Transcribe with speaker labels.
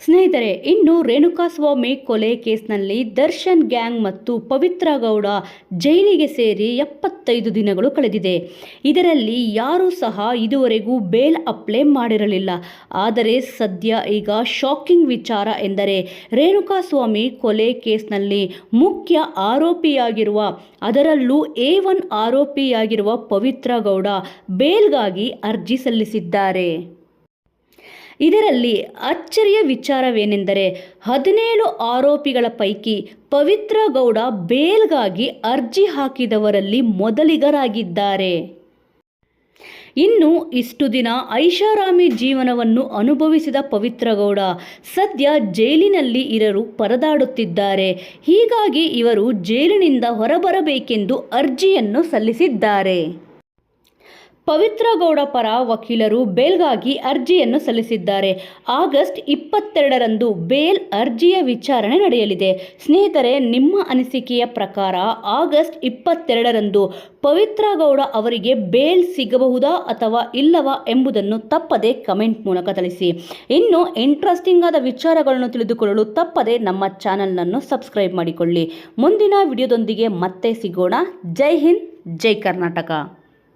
Speaker 1: ಸ್ನೇಹಿತರೆ, ಇನ್ನು ರೇಣುಕಾಸ್ವಾಮಿ ಕೊಲೆ ಕೇಸ್ನಲ್ಲಿ ದರ್ಶನ್ ಗ್ಯಾಂಗ್ ಮತ್ತು ಪವಿತ್ರ ಗೌಡ ಜೈಲಿಗೆ ಸೇರಿ ಎಪ್ಪತ್ತೈದು ದಿನಗಳು ಕಳೆದಿದೆ. ಇದರಲ್ಲಿ ಯಾರೂ ಸಹ ಇದುವರೆಗೂ ಬೇಲ್ ಅಪ್ಲೈ ಮಾಡಿರಲಿಲ್ಲ. ಆದರೆ ಸದ್ಯ ಈಗ ಶಾಕಿಂಗ್ ವಿಚಾರ ಎಂದರೆ ರೇಣುಕಾಸ್ವಾಮಿ ಕೊಲೆ ಕೇಸ್ನಲ್ಲಿ ಮುಖ್ಯ ಆರೋಪಿಯಾಗಿರುವ, ಅದರಲ್ಲೂ ಎ ಒನ್ ಆರೋಪಿಯಾಗಿರುವ ಪವಿತ್ರ ಗೌಡ ಬೇಲ್ಗಾಗಿ ಅರ್ಜಿ ಸಲ್ಲಿಸಿದ್ದಾರೆ. ಇದರಲ್ಲಿ ಅಚ್ಚರಿಯ ವಿಚಾರವೇನೆಂದರೆ ಹದಿನೇಳು ಆರೋಪಿಗಳ ಪೈಕಿ ಪವಿತ್ರ ಗೌಡ ಬೇಲ್ಗಾಗಿ ಅರ್ಜಿ ಹಾಕಿದವರಲ್ಲಿ ಮೊದಲಿಗರಾಗಿದ್ದಾರೆ. ಇನ್ನು ಇಷ್ಟು ದಿನ ಐಷಾರಾಮಿ ಜೀವನವನ್ನು ಅನುಭವಿಸಿದ ಪವಿತ್ರಗೌಡ ಸದ್ಯ ಜೈಲಿನಲ್ಲಿ ಇರಲು ಪರದಾಡುತ್ತಿದ್ದಾರೆ. ಹೀಗಾಗಿ ಇವರು ಜೈಲಿನಿಂದ ಹೊರಬರಬೇಕೆಂದು ಅರ್ಜಿಯನ್ನು ಸಲ್ಲಿಸಿದ್ದಾರೆ. ಪವಿತ್ರ ಗೌಡ ಪರ ವಕೀಲರು ಬೇಲ್ಗಾಗಿ ಅರ್ಜಿಯನ್ನು ಸಲ್ಲಿಸಿದ್ದಾರೆ. ಆಗಸ್ಟ್ ಇಪ್ಪತ್ತೆರಡರಂದು ಬೇಲ್ ಅರ್ಜಿಯ ವಿಚಾರಣೆ ನಡೆಯಲಿದೆ. ಸ್ನೇಹಿತರೆ, ನಿಮ್ಮ ಅನಿಸಿಕೆಯ ಪ್ರಕಾರ ಆಗಸ್ಟ್ ಇಪ್ಪತ್ತೆರಡರಂದು ಪವಿತ್ರ ಗೌಡ ಅವರಿಗೆ ಬೇಲ್ ಸಿಗಬಹುದಾ ಅಥವಾ ಇಲ್ಲವಾ ಎಂಬುದನ್ನು ತಪ್ಪದೆ ಕಮೆಂಟ್ ಮೂಲಕ ತಿಳಿಸಿ. ಇನ್ನು ಇಂಟ್ರೆಸ್ಟಿಂಗ್ ಆದ ವಿಚಾರಗಳನ್ನು ತಿಳಿದುಕೊಳ್ಳಲು ತಪ್ಪದೆ ನಮ್ಮ ಚಾನಲ್ನನ್ನು ಸಬ್ಸ್ಕ್ರೈಬ್ ಮಾಡಿಕೊಳ್ಳಿ. ಮುಂದಿನ ವಿಡಿಯೋದೊಂದಿಗೆ ಮತ್ತೆ ಸಿಗೋಣ. ಜೈ ಹಿಂದ್, ಜೈ ಕರ್ನಾಟಕ.